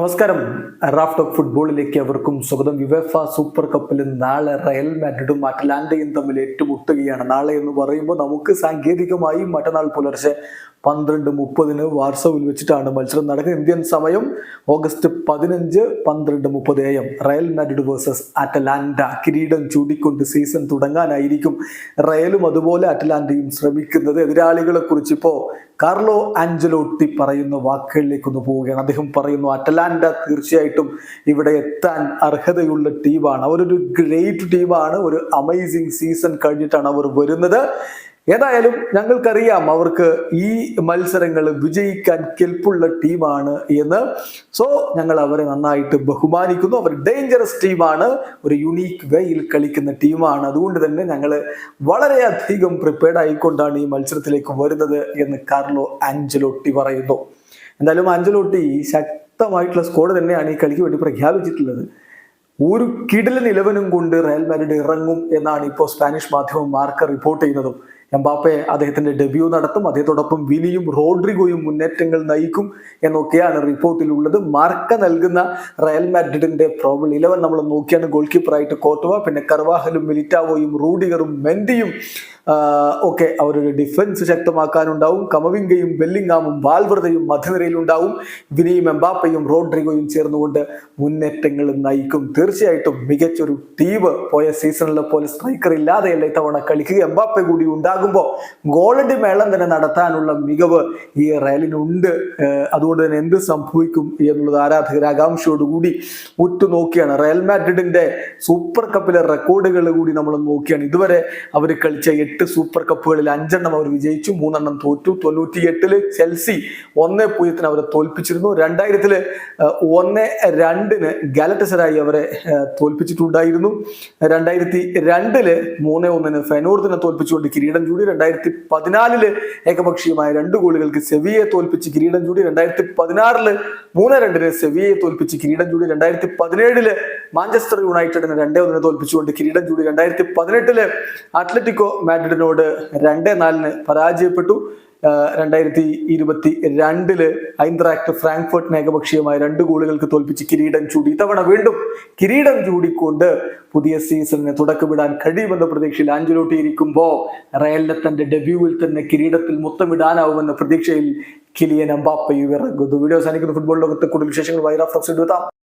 നമസ്കാരം. Raf talk ഫുട്ബോളിലേക്ക് അവർക്കും സ്വാഗതം. യുവഫ സൂപ്പർ കപ്പിൽ നാളെ റയൽ മാഡ്രിഡും അറ്റ്ലാന്റയും തമ്മിൽ ഏറ്റുമുട്ടുകയാണ്. നാളെ എന്ന് പറയുമ്പോൾ നമുക്ക് സാങ്കേതികമായി മറ്റന്നാൾ പുലർച്ചെ പന്ത്രണ്ട് മുപ്പതിന് വാർസോവിൽ വെച്ചിട്ടാണ് മത്സരം നടക്കുന്നത്. ഇന്ത്യൻ സമയം ഓഗസ്റ്റ് പതിനഞ്ച് പന്ത്രണ്ട് മുപ്പത് എ റയൽ മാഡ്രിഡ് വേഴ്സസ് അറ്റലാന്റ കിരീടം ചൂടിക്കൊണ്ട് സീസൺ തുടങ്ങാനായിരിക്കും റയലും അതുപോലെ അറ്റലാന്റയും ശ്രമിക്കുന്നത്. എതിരാളികളെ കുറിച്ച് ഇപ്പോ കാർലോ ആഞ്ചലോട്ടി പറയുന്ന വാക്കുകളിലേക്ക് ഒന്ന് പോവുകയാണ്. അദ്ദേഹം പറയുന്നു അറ്റലാന്റ തീർച്ചയായിട്ടും ഇവിടെ എത്താൻ അർഹതയുള്ള ടീമാണ്. അവരൊരു ഗ്രേറ്റ് ടീമാണ്. ഒരു അമേസിങ് സീസൺ കഴിഞ്ഞിട്ടാണ് അവർ വരുന്നത്. ഏതായാലും ഞങ്ങൾക്കറിയാം അവർക്ക് ഈ മത്സരങ്ങൾ വിജയിക്കാൻ കെൽപ്പുള്ള ടീമാണ് എന്ന്. സോ ഞങ്ങൾ അവരെ നന്നായിട്ട് ബഹുമാനിക്കുന്നു. അവർ ഡേഞ്ചറസ് ടീമാണ്. ഒരു യുണീക്ക് വേയിൽ കളിക്കുന്ന ടീമാണ്. അതുകൊണ്ട് തന്നെ ഞങ്ങൾ വളരെയധികം പ്രിപ്പയർഡ് ആയിക്കൊണ്ടാണ് ഈ മത്സരത്തിലേക്ക് വരുന്നത് എന്ന് കാർലോ ആഞ്ചലോട്ടി പറയുന്നു. എന്തായാലും ആഞ്ചലോട്ടി ശക്തമായിട്ടുള്ള സ്കോഡ് തന്നെയാണ് ഈ കളിക്ക് വേണ്ടി പ്രഖ്യാപിച്ചിട്ടുള്ളത്. ഒരു കിടിലൻ ഇലവനും കൊണ്ട് റയൽ മാഡ്രിഡ് ഇറങ്ങും എന്നാണ് ഇപ്പോൾ സ്പാനിഷ് മാധ്യമം മാർക്ക റിപ്പോർട്ട് ചെയ്യുന്നതും. എംബാപ്പെ അദ്ദേഹത്തിന്റെ ഡെബ്യൂ നടത്തും. അദ്ദേഹത്തോടൊപ്പം വിനിയും റോഡ്രിഗോയും മുന്നേറ്റങ്ങൾ നയിക്കും എന്നൊക്കെയാണ് റിപ്പോർട്ടിലുള്ളത്. മാർക്ക നൽകുന്ന റയൽ മാഡ്രിഡിന്റെ പ്രോബിൾ ഇലവൻ നമ്മൾ നോക്കിയാണ്. ഗോൾ കീപ്പറായിട്ട് കോട്ടുവ പിന്നെ കർവാഹലും മിലിറ്റാവോയും റൂഡിഗറും മെൻഡിയും ഒക്കെ അവരുടെ ഡിഫൻസ് ശക്തമാക്കാനുണ്ടാവും. കമവിങ്കയും ബെല്ലിങ്ങാമും വാൽവൃതയും മധ്യനിരയിലുണ്ടാവും. വിനിയും എംബാപ്പയും റോഡ്രിഗോയും ചേർന്നുകൊണ്ട് മുന്നേറ്റങ്ങൾ നയിക്കും. തീർച്ചയായിട്ടും മികച്ചൊരു ടീം പോയ സീസണിലെ പോലെ സ്ട്രൈക്കർ ഇല്ലാതെയല്ല ഇത്തവണ കളിക്കുക. എംബാപ്പ കൂടി ഉണ്ടാകുമ്പോൾ ഗോളടി മേളം തന്നെ നടത്താനുള്ള മികവ് ഈ റയലിനുണ്ട്. അതുകൊണ്ട് തന്നെ എന്ത് സംഭവിക്കും എന്നുള്ളത് ആരാധകർ ആകാംക്ഷയോടുകൂടി ഉറ്റുനോക്കിയാണ്. റയൽ മാഡ്രിഡിന്റെ സൂപ്പർ കപ്പിലെ റെക്കോർഡുകൾ കൂടി നമ്മൾ നോക്കിയാണ്. ഇതുവരെ അവർ കളിച്ച എട്ട് സൂപ്പർ കപ്പുകളിൽ അഞ്ചെണ്ണം അവർ വിജയിച്ചു മൂന്നെണ്ണം തോറ്റു. തൊണ്ണൂറ്റി എട്ടിൽ ചെൽസി ഒന്നേ പൂജ്യത്തിന് അവരെ തോൽപ്പിച്ചിരുന്നു. രണ്ടായിരത്തിൽ ഒന്ന് രണ്ടിന് ഗാലറ്റസരായി അവരെ തോൽപ്പിച്ചിട്ടുണ്ടായിരുന്നു. രണ്ടായിരത്തി രണ്ടിൽ മൂന്ന് ഒന്നിന് ഫെനോർദിനെ തോൽപ്പിച്ചുകൊണ്ട് കിരീടം ചൂടി രണ്ടായിരത്തി പതിനാലിൽ ഏകപക്ഷീയമായ രണ്ട് ഗോളുകൾക്ക് സെവിയെ തോൽപ്പിച്ച് കിരീടം ചൂടി രണ്ടായിരത്തി പതിനാറിൽ മൂന്ന് രണ്ടിന് സെവിയെ തോൽപ്പിച്ച് കിരീടം ചൂടി രണ്ടായിരത്തി പതിനേഴിൽ മാഞ്ചസ്റ്റർ യുണൈറ്റഡിനെ രണ്ടേ ഒന്നിന് തോൽപ്പിച്ചുകൊണ്ട് കിരീടം ചൂടി രണ്ടായിരത്തി പതിനെട്ടിൽ അത്ലറ്റിക്കോ മാഡ്രിഡിനോട് രണ്ടേ നാലിന് പരാജയപ്പെട്ടു. രണ്ടായിരത്തി ഇരുപത്തി രണ്ടിൽ ഐന്ദ്രാക്ട് ഫ്രാങ്ക്ഫർട്ട് ഏകപക്ഷീയമായ രണ്ട് ഗോളുകൾക്ക് തോൽപ്പിച്ച് കിരീടം ചൂടി. ഇത്തവണ വീണ്ടും കിരീടം ചൂടിക്കൊണ്ട് പുതിയ സീസണിന് തുടക്കമിടാൻ കഴിയുമെന്ന പ്രതീക്ഷയിൽ ആഞ്ചലോട്ടി ഇരിക്കുമ്പോൾ റയലിനെ തന്റെ ഡെബ്യൂവിൽ തന്നെ കിരീടത്തിൽ മുത്തമിടാനാവുമെന്ന പ്രതീക്ഷയിൽ കിലിയൻ അമ്പാപ്പയും ഇറങ്ങുന്നു വീഡിയോ സാധിക്കുന്ന ഫുട്ബോൾ ലോകത്തെ കൂടുതൽ വിശേഷങ്ങൾ. വൈറാഫ് എത്താം